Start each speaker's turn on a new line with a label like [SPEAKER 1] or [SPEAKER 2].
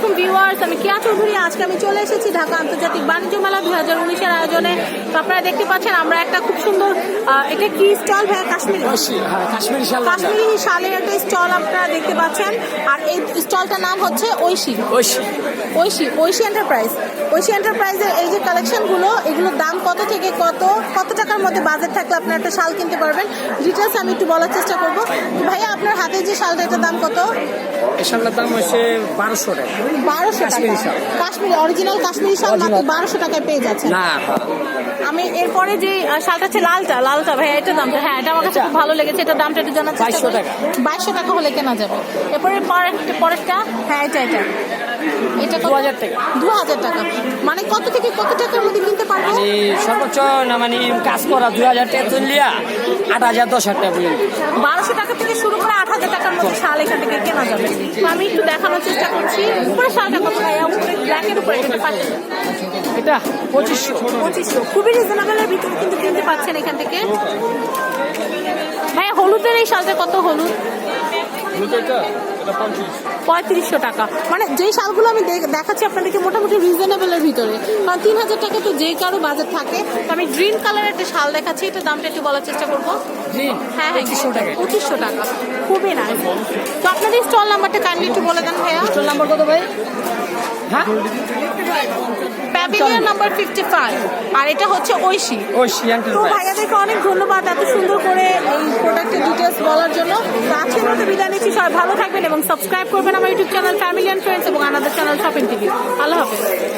[SPEAKER 1] আলাইকুম ভিউয়ার্স আমি কিয়া চৌধুরী। আজকে আমি চলে এসেছি ঢাকা আন্তর্জাতিক বাণিজ্য মেলা দুই হাজার উনিশের আয়োজনে। তো আপনারা দেখতে পাচ্ছেন আমরা একটা খুব সুন্দর এটা কি স্টল ভাইয়া? কাশ্মীরি।
[SPEAKER 2] হ্যাঁ কাশ্মীরি শাল
[SPEAKER 1] কাশ্মীরি শালের একটা স্টল আপনারা দেখতে পাচ্ছেন। আর এই স্টলটার নাম হচ্ছে ঐশী।
[SPEAKER 2] ঐশী।
[SPEAKER 1] ঐশী ঐশী এন্টারপ্রাইজ। ঐশী এন্টারপ্রাইজের এই যে কালেকশনগুলো এগুলোর দাম কত থেকে কত কত টাকার মধ্যে বাজেট থাকলে আপনারা একটা শাল কিনতে পারবেন? ডিটেলস আমি একটু বলার চেষ্টা করব। ভাইয়া আপনার হাতে যে শালটা এটার দাম কত?
[SPEAKER 2] এই শালটার দাম হচ্ছে বারোশো টাকা।
[SPEAKER 1] বারোশো টাকা।
[SPEAKER 2] কাশ্মীরি শাল।
[SPEAKER 1] কাশ্মীরি অরিজিনাল কাশ্মীরি শাল মাত্র বারোশো টাকায় পেয়ে যাচ্ছে
[SPEAKER 2] না।
[SPEAKER 1] আমি এরপরে যে শালটা হচ্ছে লালটা লালটা ভাইয়া এটা দামটা হ্যাঁ এটা আমার কাছে খুব ভালো লেগেছে। এটার দামটা একটু জানাচ্ছি
[SPEAKER 2] বাইশশো টাকা।
[SPEAKER 1] বাইশশো টাকা হলে কেনা যাবে। এরপরে পরের পরেরটা? হ্যাঁ এটা এটা। এটা কত?
[SPEAKER 2] 2000 টাকা।
[SPEAKER 1] দু হাজার টাকা। মানে কত থেকে কত টাকার মধ্যে কিনতে পারব?
[SPEAKER 2] মানে সর্বোচ্চ না মানে কাজ করা দুই হাজার টাকা তুললিয়া আট হাজার দশ হাজার টাকা পর্যন্ত।
[SPEAKER 1] বারোশো টাকা থেকে শুরু করে আট হাজার টাকার মধ্যে শাল এখান থেকে কেনা যাবে। আমি একটু দেখানোর চেষ্টা করছি। উপরে শালটা কত ভাইয়া? উপরে ব্ল্যাকের উপরে এটা পাচ্ছেন।
[SPEAKER 2] এটা পঁচিশশো।
[SPEAKER 1] পঁচিশশো। খুবই রিজনেবলের ভিতরে কিন্তু কিনতে পাচ্ছেন এখান থেকে। ভাইয়া হলুদের এই শালটা কত হলুদ? পঁয়ত্রিশশো টাকা। মানে যেই শালগুলো আমি দেখ- দেখাচ্ছি আপনাদেরকে মোটামুটি রিজনেবলের ভিতরে। কারণ তিন হাজার টাকা তো যে কারও বাজেট থাকে। তো আমি গ্রিন কালারের একটা শাল দেখাচ্ছি এটা দামটা একটু বলার চেষ্টা করব। হ্যাঁ হ্যাঁ
[SPEAKER 2] পঁচিশশো টাকা।
[SPEAKER 1] খুবই না তো আপনাদের স্টল নাম্বারটা কাইন্ডলি একটু বলে দেন ভাইয়া।
[SPEAKER 2] স্টল নাম্বার কত ভাই? হ্যাঁ?
[SPEAKER 1] প্যাভিলিয়ন নাম্বার ফিফটি ফাইভ আর এটা হচ্ছে ঐশী।
[SPEAKER 2] ঐশী
[SPEAKER 1] তো ভাইয়াদেরকে অনেক ধন্যবাদ এত সুন্দর করে এই প্রোডাক্টের ডিটেলস বলার জন্য। আজকের মতো বিদায় নিচ্ছি। সবাই ভালো থাকবেন এবং সাবস্ক্রাইব করবেন আমার YouTube channel family and friends এবং আমাদের চ্যানেল শপিং টিভি আল্লাহ হাফেজ।